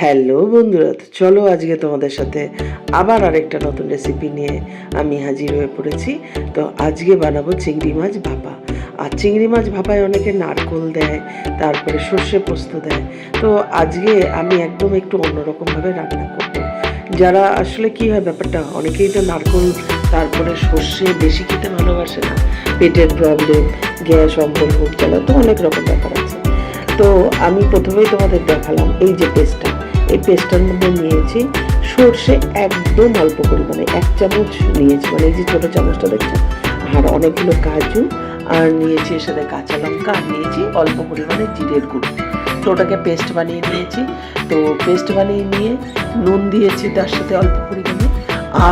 Hello বন্ধুরা চলো আজকে তোমাদের সাথে আবার আরেকটা নতুন রেসিপি নিয়ে আমি হাজির হয়ে পড়েছি। তো আজকে বানাবো চিংড়ি মাছ ভাপা। আর চিংড়ি মাছ ভাপায় অনেকে নারকোল দেয়, তারপরে সর্ষে পোস্ত দেয়। তো আজকে আমি একদম একটু অন্যরকমভাবে রান্না করব। যারা আসলে কি হয় ব্যাপারটা, অনেকেই তো নারকোল, তারপরে সর্ষে বেশি খেতে ভালোবাসে না। পেটের প্রবলেম গ্যাস, অম্বল বুক জ্বালা, তো অনেক রকম ব্যাপার আছে। তো আমি প্রথমেই তোমাদের দেখালাম এই যে পেস্টটা এই পেস্টটার মধ্যে নিয়েছি সর্ষে একদম অল্প পরিমাণে, এক চামচ নিয়েছি মানে এই যে ছোটো চামচটা দেখছ? আর অনেকগুলো কাজু, আর নিয়েছি এর সাথে কাঁচা লঙ্কা, আর নিয়েছি অল্প পরিমাণে জিরের গুঁড়ো। তো ওটাকে পেস্ট বানিয়ে নিয়েছি। তো পেস্ট বানিয়ে নিয়ে নুন দিয়েছি তার সাথে অল্প পরিমাণে,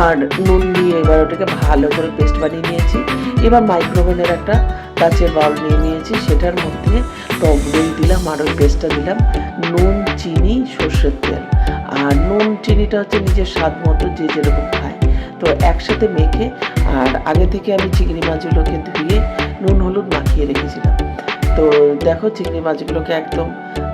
আর নুন দিয়ে এবার ওটাকে ভালো করে পেস্ট বানিয়ে নিয়েছি। এবার মাইক্রোওভেনের একটা কাচের বাউল নিয়ে নিয়েছি, সেটার মধ্যে টক দই দিলাম আর ওই পেস্টটা দিলাম নুন, চিনি, সর্ষের তেল। আর নুন, চিনিটা হচ্ছে নিজের স্বাদ মতো যে যেরকম খায়। তো একসাথে মেখে আর আগে থেকে আমি চিংড়ি মাছগুলোকে ধুয়ে নুন, হলুদ মাখিয়ে রেখেছিলাম। তো দেখো চিংড়ি মাছগুলোকে একদম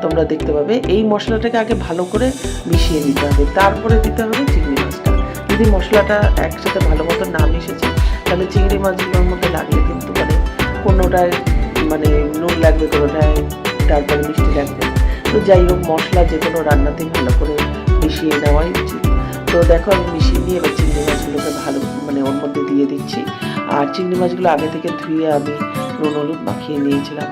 তোমরা দেখতে পাবে। এই মশলাটাকে আগে ভালো করে মিশিয়ে নিতে হবে। তারপরে দিতে হবে চিংড়ি মাছটা। যদি মশলাটা একসাথে ভালো মতো না মিশেছে, তাহলে চিংড়ি মাছগুলোর মধ্যে লাগলে কিন্তু মানে কোনোটায় মানে নুন লাগবে, কোনোটায় তারপরে মিষ্টি লাগবে। তো যাই হোক, মশলা যে কোনো রান্নাতেই ভালো করে মিশিয়ে নেওয়াই উচিত। তো দেখো, আমি মিশিয়ে নিয়ে এবার চিংড়ি মাছগুলোকে ভালো মানে ওর মধ্যে দিয়ে দিচ্ছি। আর চিংড়ি মাছগুলো আগে থেকে ধুয়ে আমি নুন, হলুদ মাখিয়ে নিয়েছিলাম।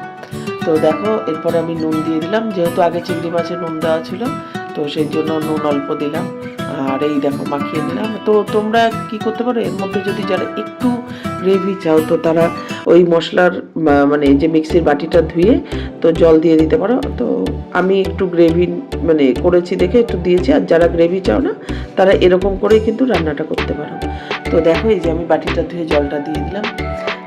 তো দেখো, এরপরে আমি নুন দিয়ে দিলাম। যেহেতু আগে চিংড়ি মাছে নুন দেওয়া ছিল, তো সেই জন্য নুন অল্প দিলাম। আর এই দেখো, মাখিয়ে নিলাম। তো তোমরা কি করতে পারো? এর মধ্যে যদি যারা একটু গ্রেভি চাও, তো তারা ওই মশলার মানে যে মিক্সির বাটিটা ধুয়ে তো জল দিয়ে দিতে পারো। তো আমি একটু গ্রেভি মানে করেছি দেখে একটু দিয়েছি, আর যারা গ্রেভি চাও না, তারা এরকম করেই কিন্তু রান্নাটা করতে পারো। তো দেখো এই যে আমি বাটিটা ধুয়ে জলটা দিয়ে দিলাম।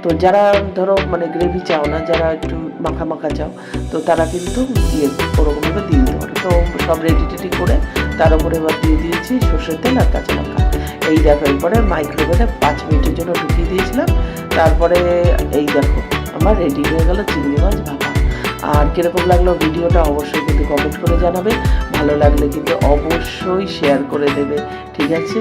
তো যারা ধরো মানে গ্রেভি চাও না, যারা একটু মাখা মাখা চাও, তো তারা কিন্তু ইয়ে ওরকমভাবে দিয়ে দিতে পারো। তো সব রেডি টেডি করে তার উপরে এবার দিয়ে দিয়েছি সর্ষের তেল আর কাঁচা লঙ্কা। এই দেখো, এরপরে মাইক্রোওয়েভে পাঁচ মিনিটের জন্য ঢুকিয়ে দিয়েছিলাম। তারপরে এই দেখো, আমার রেডি হয়ে গেল চিংড়ি মাছ ভাপা। আর কীরকম লাগল ভিডিওটা অবশ্যই কিন্তু কমেন্ট করে জানাবে। ভালো লাগলে কিন্তু অবশ্যই শেয়ার করে দেবে। ঠিক আছে?